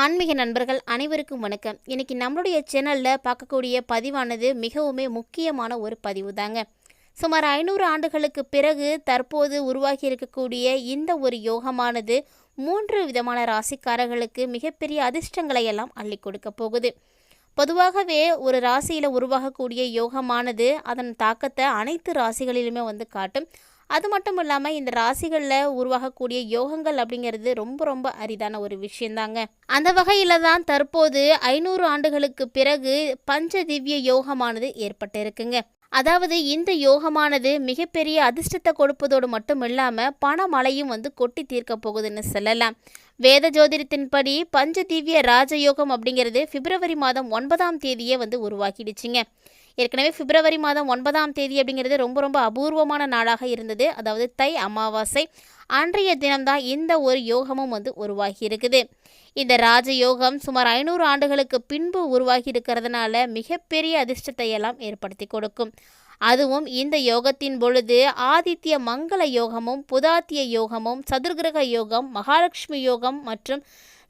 ஆன்மீக நண்பர்கள் அனைவருக்கும் வணக்கம். இன்னைக்கு நம்மளுடைய சேனலில் பார்க்கக்கூடிய பதிவானது மிகவுமே முக்கியமான ஒரு பதிவு தாங்க சுமார் ஐநூறு ஆண்டுகளுக்கு பிறகு தற்போது உருவாகி இருக்கக்கூடிய இந்த ஒரு யோகமானது மூன்று விதமான ராசிக்காரர்களுக்கு மிகப்பெரிய அதிர்ஷ்டங்களை எல்லாம் அள்ளி கொடுக்க போகுது. பொதுவாகவே ஒரு ராசியில் உருவாகக்கூடிய யோகமானது அதன் தாக்கத்தை அனைத்து ராசிகளிலுமே வந்து காட்டும். அது மட்டும் இல்லாமல் இந்த ராசிகளில் உருவாகக்கூடிய யோகங்கள் அப்படிங்கிறது ரொம்ப ரொம்ப அரிதான ஒரு விஷயந்தாங்க. அந்த வகையில் தான் தற்போது ஐநூறு ஆண்டுகளுக்கு பிறகு பஞ்ச திவ்ய யோகமானது ஏற்பட்டு இருக்குங்க அதாவது இந்த யோகமானது மிகப்பெரிய அதிர்ஷ்டத்தை கொடுப்பதோடு மட்டும் இல்லாமல் பணமழையும் வந்து கொட்டி தீர்க்க போகுதுன்னு சொல்லலாம். வேத ஜோதிடத்தின்படி பஞ்ச திவ்ய ராஜயோகம் அப்படிங்கிறது பிப்ரவரி மாதம் ஒன்பதாம் தேதியே வந்து உருவாக்கிடுச்சுங்க ஏற்கனவே பிப்ரவரி மாதம் ஒன்பதாம் தேதி அப்படிங்கிறது ரொம்ப ரொம்ப அபூர்வமான நாளாக இருந்தது. அதாவது தை அமாவாசை. அன்றைய தினம்தான் இந்த ஒரு யோகமும் வந்து உருவாகி இருக்குது. இந்த ராஜயோகம் சுமார் ஐநூறு ஆண்டுகளுக்கு பின்பு உருவாகி இருக்கிறதுனால மிகப்பெரிய அதிர்ஷ்டத்தை எல்லாம் ஏற்படுத்தி கொடுக்கும். அதுவும் இந்த யோகத்தின் பொழுது ஆதித்ய மங்கள யோகமும் புதாத்திய யோகமும் சதுர்கிரக யோகம் மகாலட்சுமி யோகம் மற்றும்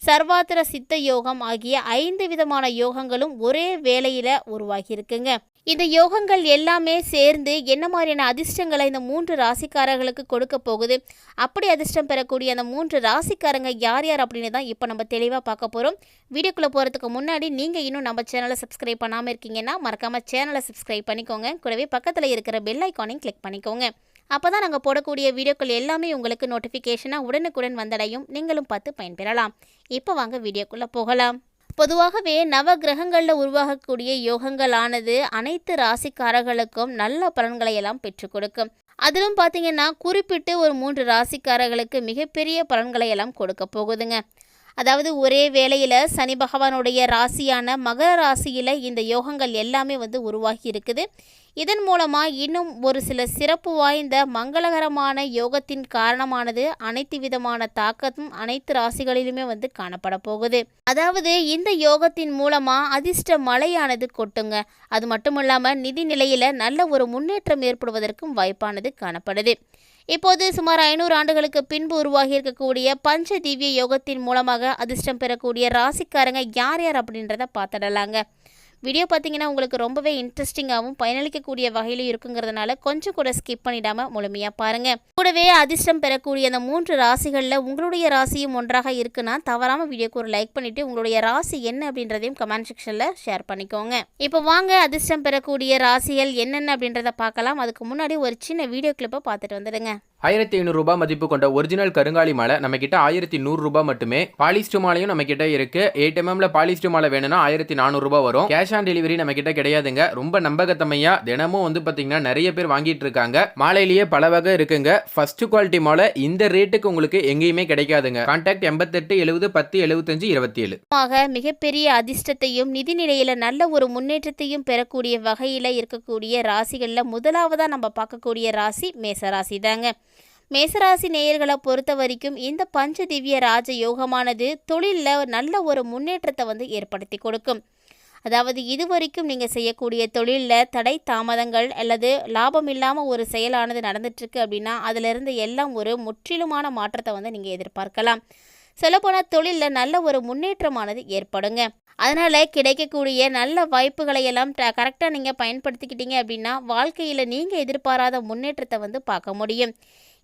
சர்வாத்திர சித்த யோகம் ஆகிய ஐந்து விதமான யோகங்களும் ஒரே வேளையில் உருவாகி இருக்குங்க. இந்த யோகங்கள் எல்லாமே சேர்ந்து என்ன மாதிரியான அதிர்ஷ்டங்களை இந்த மூன்று ராசிக்காரர்களுக்கு கொடுக்க போகுது? அப்படி அதிர்ஷ்டம் பெறக்கூடிய அந்த மூன்று ராசிக்காரங்க யார் யார் அப்படின்னு தான் இப்போ நம்ம தெளிவாக பார்க்க போகிறோம் வீடியோக்குள்ளே போகிறதுக்கு முன்னாடி நீங்கள் இன்னும் நம்ம சேனலை சப்ஸ்கிரைப் பண்ணாமல் இருக்கீங்கன்னா மறக்காமல் சேனலை சப்ஸ்கிரைப் பண்ணிக்கோங்க. கூடவே பக்கத்தில் இருக்கிற பெல் ஐக்கானையும் கிளிக் பண்ணிக்கோங்க. அப்போ தான் நாங்கள் போடக்கூடிய வீடியோக்கள் எல்லாமே உங்களுக்கு நோட்டிஃபிகேஷனாக உடனுக்குடன் வந்தடையும். நீங்களும் பார்த்து பயன்பெறலாம். இப்போ வாங்க வீடியோக்குள்ளே போகலாம். பொதுவாகவே நவ கிரகங்களில் உருவாகக்கூடிய யோகங்களானது அனைத்து ராசிக்காரர்களுக்கும் நல்ல பலன்களை எல்லாம் பெற்றுக் கொடுக்கும். அதிலும் பார்த்தீங்கன்னா குறிப்பிட்டு ஒரு மூன்று ராசிக்காரர்களுக்கு மிகப்பெரிய பலன்களை எல்லாம் கொடுக்க போகுதுங்க. அதாவது ஒரே வேளையில் சனி பகவானுடைய ராசியான மகர ராசியில் இந்த யோகங்கள் எல்லாமே வந்து உருவாகி இருக்குது. இதன் மூலமாக இன்னும் ஒரு சில சிறப்பு வாய்ந்த மங்களகரமான யோகத்தின் காரணமானது அனைத்து விதமான தாக்கத்தும் அனைத்து ராசிகளிலுமே வந்து காணப்பட போகுது. அதாவது இந்த யோகத்தின் மூலமாக அதிர்ஷ்ட மழையானது கொட்டுங்க. அது மட்டும் இல்லாமல் நிதி நிலையில் நல்ல ஒரு முன்னேற்றம் ஏற்படுவதற்கும் வாய்ப்பானது காணப்படுது. இப்போது சுமார் ஐநூறு ஆண்டுகளுக்கு பின்பு உருவாகி இருக்கக்கூடிய பஞ்ச திவ்ய யோகத்தின் மூலமாக அதிர்ஷ்டம் பெறக்கூடிய ராசிக்காரங்க யார் யார் அப்படின்றத பார்த்துடலாங்க. வீடியோ பார்த்தீங்கன்னா உங்களுக்கு ரொம்பவே இன்ட்ரெஸ்டிங்காகவும் பயனளிக்கக்கூடிய வகையிலும் இருக்குங்கிறதுனால கொஞ்சம் கூட ஸ்கிப் பண்ணிடாமல் முழுமையாக பாருங்கள் கூடவே அதிர்ஷ்டம் பெறக்கூடிய அந்த மூன்று ராசிகளில் உங்களுடைய ராசியும் ஒன்றாக இருக்குன்னா தவறாமல் வீடியோக்கு ஒரு லைக் பண்ணிவிட்டு உங்களுடைய ராசி என்ன அப்படின்றதையும் கமெண்ட் செக்ஷனில் ஷேர் பண்ணிக்கோங்க. இப்போ வாங்க அதிர்ஷ்டம் பெறக்கூடிய ராசிகள் என்னென்ன அப்படின்றத பார்க்கலாம். அதுக்கு முன்னாடி ஒரு சின்ன வீடியோ கிளிப்பை பார்த்துட்டு வந்துடுங்க. ஆயிரத்தி ஐநூறு ரூபாய் மதிப்பு கொண்ட ஒரிஜினல் கருங்காலி மாலை நம்ம கிட்ட ஆயிரத்தி நூறு ரூபாய் மட்டுமே. பாலிஸ்டு மாலையும் நம்ம கிட்ட இருக்கு எயிட் எம்எம்ல பாலிஸ்டு மாலை வேணும்னா ஆயிரத்தி நானூறு ரூபாய் வரும். கேஷ் ஆன் டெலிவரி நம்ம கிட்ட கிடையாதுங்க. ரொம்ப நம்பகத்தமையா தினமும் வந்து பாத்தீங்கன்னா நிறைய பேர் வாங்கிட்டு இருக்காங்க. மாலையிலேயே பல வகை இருக்குங்க. ஃபர்ஸ்ட் குவாலிட்டி மாலை இந்த ரேட்டுக்கு உங்களுக்கு எங்கேயுமே கிடைக்காதுங்க. கான்டாக்ட் எண்பத்தெட்டு எழுபது பத்து எழுபத்தஞ்சு இருபத்தி ஏழு ஆக மிகப்பெரிய அதிர்ஷ்டத்தையும் நிதி நிலையில நல்ல ஒரு முன்னேற்றத்தையும் பெறக்கூடிய வகையில் இருக்கக்கூடிய ராசிகளில் முதலாவதாக நம்ம பார்க்கக்கூடிய ராசி மேச ராசி தாங்க மேசராசி நேயர்களை பொறுத்த வரைக்கும் இந்த பஞ்ச திவ்ய ராஜ யோகமானது தொழிலில் நல்ல ஒரு முன்னேற்றத்தை வந்து ஏற்படுத்தி கொடுக்கும். அதாவது இதுவரைக்கும் நீங்கள் செய்யக்கூடிய தொழிலில் தடை தாமதங்கள் அல்லது லாபம் இல்லாமல் ஒரு செயலானது நடந்துட்டுருக்கு அப்படின்னா அதிலிருந்து எல்லாம் ஒரு முற்றிலுமான மாற்றத்தை வந்து நீங்கள் எதிர்பார்க்கலாம். சொல்லப்போனால் தொழிலில் நல்ல ஒரு முன்னேற்றமானது ஏற்படுங்க. அதனால் கிடைக்கக்கூடிய நல்ல வாய்ப்புகளை எல்லாம் கரெக்டாக நீங்கள் பயன்படுத்திக்கிட்டீங்க அப்படின்னா வாழ்க்கையில் நீங்கள் எதிர்பாராத முன்னேற்றத்தை வந்து பார்க்க முடியும்.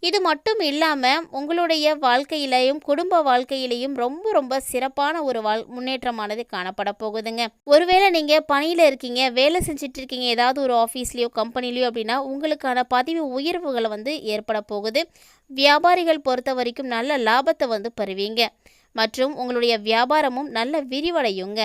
இது மட்டும் இல்லாமல் உங்களுடைய வாழ்க்கையிலையும் குடும்ப வாழ்க்கையிலையும் ரொம்ப ரொம்ப சிறப்பான ஒரு வாழ் முன்னேற்றமானது காணப்பட போகுதுங்க. ஒருவேளை நீங்கள் பணியில் இருக்கீங்க வேலை செஞ்சுட்டு இருக்கீங்க ஏதாவது ஒரு ஆஃபீஸ்லேயோ கம்பெனிலையோ அப்படின்னா உங்களுக்கான பதிவு உயர்வுகளை வந்து ஏற்பட போகுது. வியாபாரிகள் பொறுத்த வரைக்கும் நல்ல லாபத்தை வந்து பெறுவீங்க. மற்றும் உங்களுடைய வியாபாரமும் நல்ல விரிவடையுங்க.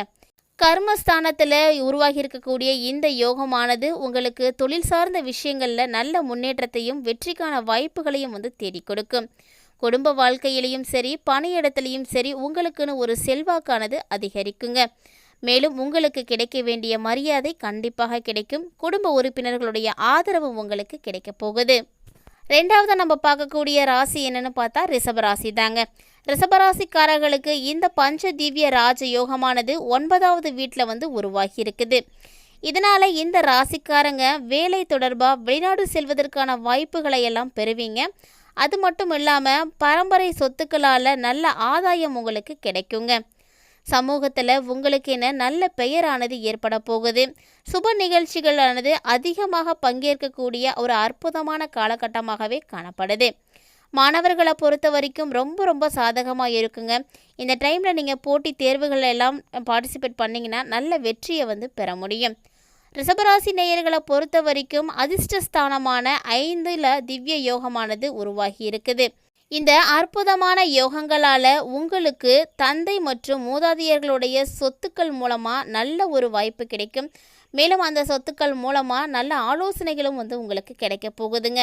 கர்மஸ்தானத்தில் உருவாகி இருக்கக்கூடிய இந்த யோகமானது உங்களுக்கு தொழில் சார்ந்த விஷயங்களில் நல்ல முன்னேற்றத்தையும் வெற்றிக்கான வாய்ப்புகளையும் வந்து தேடி கொடுக்கும். குடும்ப வாழ்க்கையிலையும் சரி பணியிடத்துலையும் சரி உங்களுக்குன்னு ஒரு செல்வாக்கானது அதிகரிக்குங்க. மேலும் உங்களுக்கு கிடைக்க வேண்டிய மரியாதை கண்டிப்பாக கிடைக்கும். குடும்ப உறுப்பினர்களுடைய ஆதரவு உங்களுக்கு கிடைக்க போகுது. ரெண்டாவது நம்ம பார்க்கக்கூடிய ராசி என்னன்னு பார்த்தா ரிஷப ராசி தாங்க ரிஷபராசிக்காரர்களுக்கு இந்த பஞ்ச திவ்ய ராஜ யோகமானது ஒன்பதாவது வீட்டில் வந்து உருவாகி இருக்குது இதனால் இந்த ராசிக்காரங்க வேலை தொடர்பாக வெளிநாடு செல்வதற்கான வாய்ப்புகளை எல்லாம் பெறுவீங்க. அது மட்டும் இல்லாமல் பரம்பரை சொத்துக்களால் நல்ல ஆதாயம் உங்களுக்கு கிடைக்குங்க. சமூகத்தில் உங்களுக்கு என்ன நல்ல பெயரானது ஏற்பட போகுது. சுப நிகழ்ச்சிகளானது அதிகமாக பங்கேற்கக்கூடிய ஒரு அற்புதமான காலகட்டமாகவே காணப்படுது. மாணவர்களை பொறுத்த வரைக்கும் ரொம்ப ரொம்ப சாதகமாக இருக்குங்க. இந்த டைமில் நீங்கள் போட்டி தேர்வுகள் எல்லாம் பார்ட்டிசிபேட் பண்ணிங்கன்னா நல்ல வெற்றியை வந்து பெற முடியும். ரிஷபராசி நேயர்களை பொறுத்த வரைக்கும் அதிர்ஷ்டஸ்தானமான ஐந்தில் திவ்ய யோகமானது உருவாகி இருக்குது. இந்த அற்புதமான யோகங்களால் உங்களுக்கு தந்தை மற்றும் மூதாதையர்களுடைய சொத்துக்கள் மூலமாக நல்ல ஒரு வாய்ப்பு கிடைக்கும். மேலும் அந்த சொத்துக்கள் மூலமாக நல்ல ஆலோசனைகளும் வந்து உங்களுக்கு கிடைக்க போகுதுங்க.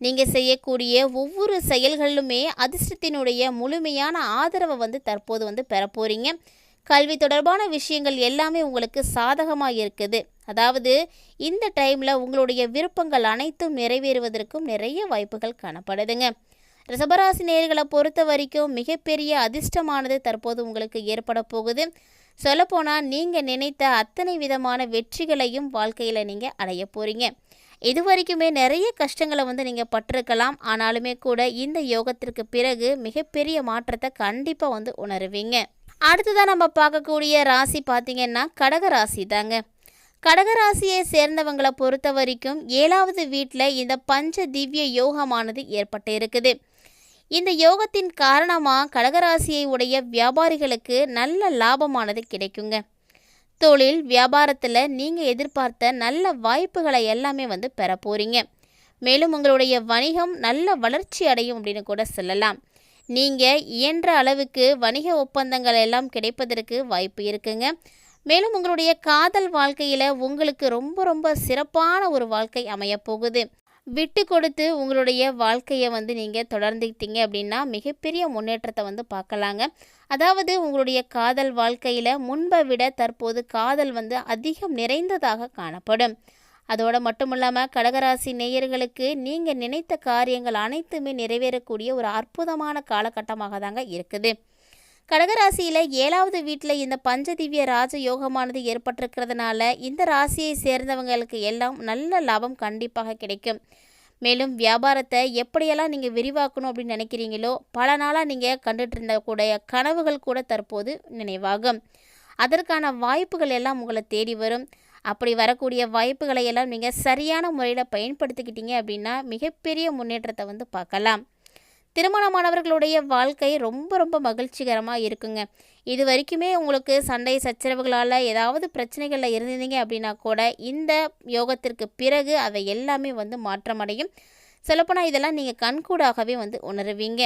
நீங்கள் செய்யக்கூடிய ஒவ்வொரு செயல்களிலுமே அதிர்ஷ்டத்தினுடைய முழுமையான ஆதரவை வந்து தற்போது வந்து பெற போகிறீங்க கல்வி தொடர்பான விஷயங்கள் எல்லாமே உங்களுக்கு சாதகமாக இருக்குது. அதாவது இந்த டைமில் உங்களுடைய விருப்பங்கள் அனைத்தும் நிறைவேறுவதற்கும் நிறைய வாய்ப்புகள் காணப்படுதுங்க. ரிசபராசி நேர்களை பொறுத்த வரைக்கும் மிகப்பெரிய அதிர்ஷ்டமானது தற்போது உங்களுக்கு ஏற்பட போகுது. சொல்லப்போனால் நீங்கள் நினைத்த அத்தனை விதமான வெற்றிகளையும் வாழ்க்கையில் நீங்கள் அடைய போகிறீங்க இது வரைக்குமே நிறைய கஷ்டங்களை வந்து நீங்கள் பட்டிருக்கலாம். ஆனாலுமே கூட இந்த யோகத்திற்கு பிறகு மிகப்பெரிய மாற்றத்தை கண்டிப்பாக வந்து உணருவீங்க. அடுத்ததாக நம்ம பார்க்கக்கூடிய ராசி பார்த்திங்கன்னா கடக ராசி தாங்க கடகராசியை சேர்ந்தவங்களை பொறுத்த வரைக்கும் ஏழாவது வீட்டில் இந்த பஞ்ச திவ்ய யோகமானது ஏற்பட்டு இருக்குது. இந்த யோகத்தின் காரணமாக கடகராசியை உடைய வியாபாரிகளுக்கு நல்ல லாபமானது கிடைக்குங்க. தொழில் வியாபாரத்தில் நீங்கள் எதிர்பார்த்த நல்ல வாய்ப்புகளை எல்லாமே வந்து பெற போகிறீங்க மேலும் உங்களுடைய வணிகம் நல்ல வளர்ச்சி அடையும் அப்படின்னு கூட சொல்லலாம். நீங்கள் இயன்ற அளவுக்கு வணிக ஒப்பந்தங்கள் எல்லாம் கிடைப்பதற்கு வாய்ப்பு இருக்குங்க. மேலும் உங்களுடைய காதல் வாழ்க்கையில் உங்களுக்கு ரொம்ப ரொம்ப சிறப்பான ஒரு வாழ்க்கை அமையப்போகுது. விட்டு கொடுத்து உங்களுடைய வாழ்க்கையை வந்து நீங்கள் தொடர்ந்துக்கிட்டீங்க அப்படின்னா மிகப்பெரிய முன்னேற்றத்தை வந்து பார்க்கலாங்க. அதாவது உங்களுடைய காதல் வாழ்க்கையில் முன்பை விட தற்போது காதல் வந்து அதிகம் நிறைந்ததாக காணப்படும். அதோடு மட்டும் இல்லாமல் கடகராசி நேயர்களுக்கு நீங்கள் நினைத்த காரியங்கள் அனைத்துமே நிறைவேறக்கூடிய ஒரு அற்புதமான காலகட்டமாக தாங்க இருக்குது. கடகராசியில் ஏழாவது வீட்டில் இந்த பஞ்சதிவ்ய ராஜ யோகமானது ஏற்பட்டிருக்கிறதுனால இந்த ராசியை சேர்ந்தவங்களுக்கு எல்லாம் நல்ல லாபம் கண்டிப்பாக கிடைக்கும். மேலும் வியாபாரத்தை எப்படியெல்லாம் நீங்கள் விரிவாக்கணும் அப்படின்னு நினைக்கிறீங்களோ பல நாளாக நீங்கள் கண்டுட்டு இருந்த கூடிய கனவுகள் கூட தற்போது நினைவாகும். அதற்கான வாய்ப்புகள் எல்லாம் உங்களை தேடி வரும். அப்படி வரக்கூடிய வாய்ப்புகளை எல்லாம் நீங்கள் சரியான முறையில் பயன்படுத்திக்கிட்டீங்க அப்படின்னா மிகப்பெரிய முன்னேற்றத்தை வந்து பார்க்கலாம். திருமணமானவர்களுடைய வாழ்க்கை ரொம்ப ரொம்ப மகிழ்ச்சிகரமாக இருக்குங்க. இது வரைக்குமே உங்களுக்கு சண்டை சச்சரவுகளால் ஏதாவது பிரச்சனைகளில் இருந்தீங்க அப்படின்னா கூட இந்த யோகத்திற்கு பிறகு அதை எல்லாமே வந்து மாற்றமடையும். சொல்லப்போனால் இதெல்லாம் நீங்கள் கண்கூடாகவே வந்து உணருவீங்க.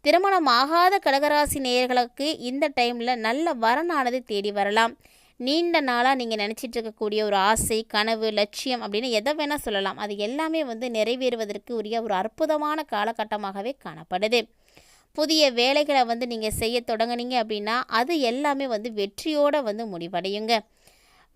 திருமணம் ஆகாத கடகராசி நேயர்களுக்கு இந்த டைமில் நல்ல வரனானது தேடி வரலாம். நீண்ட நாளாக நீங்கள் நினச்சிட்டு இருக்கக்கூடிய ஒரு ஆசை கனவு லட்சியம் அப்படின்னு எதை வேணால் சொல்லலாம். அது எல்லாமே வந்து நிறைவேறுவதற்கு உரிய ஒரு அற்புதமான காலகட்டமாகவே காணப்படுது. புதிய வேலைகளை வந்து நீங்கள் செய்ய தொடங்குனீங்க அப்படின்னா அது எல்லாமே வந்து வெற்றியோடு வந்து முடிவடையுங்க.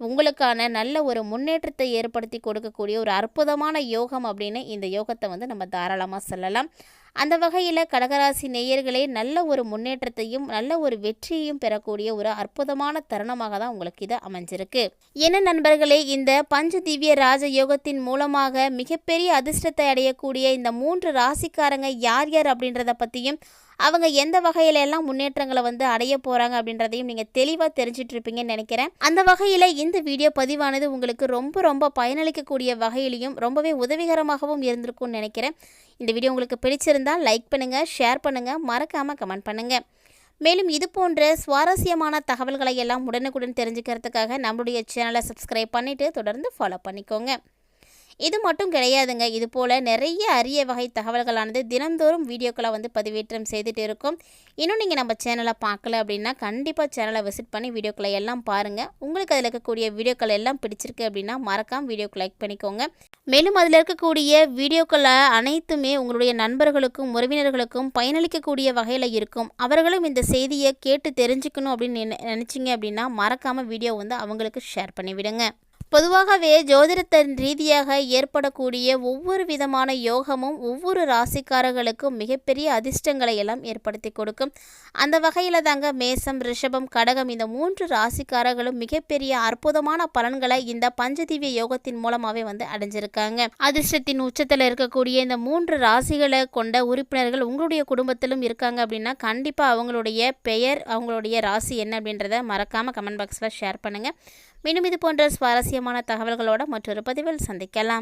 உங்களுக்கான நல்ல ஒரு முன்னேற்றத்தை ஏற்படுத்தி கொடுக்கக்கூடிய ஒரு அற்புதமான யோகம் அப்படின்னு இந்த யோகத்தை வந்து நம்ம தாராளமாக சொல்லலாம். அந்த வகையில் கடகராசி நேயர்களே நல்ல ஒரு முன்னேற்றத்தையும் நல்ல ஒரு வெற்றியையும் பெறக்கூடிய ஒரு அற்புதமான தருணமாக தான் உங்களுக்கு இது அமைஞ்சிருக்கு. என்ன நண்பர்களே இந்த பஞ்ச திவ்ய ராஜ யோகத்தின் மூலமாக மிகப்பெரிய அதிர்ஷ்டத்தை அடையக்கூடிய இந்த மூன்று ராசிக்காரங்க யார் யார் அப்படின்றத பற்றியும் அவங்க எந்த வகையில எல்லாம் முன்னேற்றங்களை வந்து அடைய போகிறாங்க அப்படின்றதையும் நீங்கள் தெளிவாக தெரிஞ்சிட்டு இருப்பீங்கன்னு நினைக்கிறேன். அந்த வகையில் இந்த வீடியோ பதிவானது உங்களுக்கு ரொம்ப ரொம்ப பயனளிக்கக்கூடிய வகையிலையும் ரொம்பவே உதவிகரமாகவும் இருந்திருக்கும்னு நினைக்கிறேன். இந்த வீடியோ உங்களுக்கு பிடிச்சிருந்தால் லைக் பண்ணுங்கள் ஷேர் பண்ணுங்கள் மறக்காமல் கமெண்ட் பண்ணுங்கள் மேலும் இது போன்ற சுவாரஸ்யமான தகவல்களை எல்லாம் உடனுக்குடன் தெரிஞ்சுக்கிறதுக்காக நம்மளுடைய சேனலை சப்ஸ்கிரைப் பண்ணிவிட்டு தொடர்ந்து ஃபாலோ பண்ணிக்கோங்க. இது மட்டும் கிடையாதுங்க. இது போல் நிறைய அரிய வகை தகவல்களானது தினந்தோறும் வீடியோக்களை வந்து பதிவேற்றம் செய்துட்டு இருக்கும். இன்னும் நீங்கள் நம்ம சேனலை பார்க்கல அப்படின்னா கண்டிப்பாக சேனலை விசிட் பண்ணி வீடியோக்களை எல்லாம் பாருங்கள் உங்களுக்கு அதில் இருக்கக்கூடிய வீடியோக்கள் எல்லாம் பிடிச்சிருக்கு அப்படின்னா மறக்காம வீடியோக்கு லைக் பண்ணிக்கோங்க. மேலும் அதில் இருக்கக்கூடிய வீடியோக்களை அனைத்துமே உங்களுடைய நண்பர்களுக்கும் உறவினர்களுக்கும் பயனளிக்கக்கூடிய வகையில் இருக்கும். அவர்களும் இந்த செய்தியை கேட்டு தெரிஞ்சுக்கணும் அப்படின்னு நினச்சிங்க அப்படின்னா மறக்காமல் வீடியோ வந்து அவங்களுக்கு ஷேர் பண்ணி விடுங்க பொதுவாகவே ஜோதிடத்தின் ரீதியாக ஏற்படக்கூடிய ஒவ்வொரு விதமான யோகமும் ஒவ்வொரு ராசிக்காரர்களுக்கும் மிகப்பெரிய அதிர்ஷ்டங்களை எல்லாம் ஏற்படுத்தி கொடுக்கும். அந்த வகையில் தாங்க மேசம் ரிஷபம் கடகம் இந்த மூன்று ராசிக்காரர்களும் மிகப்பெரிய அற்புதமான பலன்களை இந்த பஞ்சதிவ்ய யோகத்தின் மூலமாகவே வந்து அடைஞ்சிருக்காங்க. அதிர்ஷ்டத்தின் உச்சத்தில் இருக்கக்கூடிய இந்த மூன்று ராசிகளை கொண்ட உறுப்பினர்கள் உங்களுடைய குடும்பத்திலும் இருக்காங்க அப்படின்னா கண்டிப்பாக அவங்களுடைய பெயர் அவங்களுடைய ராசி என்ன அப்படின்றத மறக்காமல் கமெண்ட் பாக்ஸில் ஷேர் பண்ணுங்கள் மீண்டும் இது போன்ற சுவாரஸ்யமான தகவல்களோட மற்றொரு பதிவில் சந்திக்கலாம்.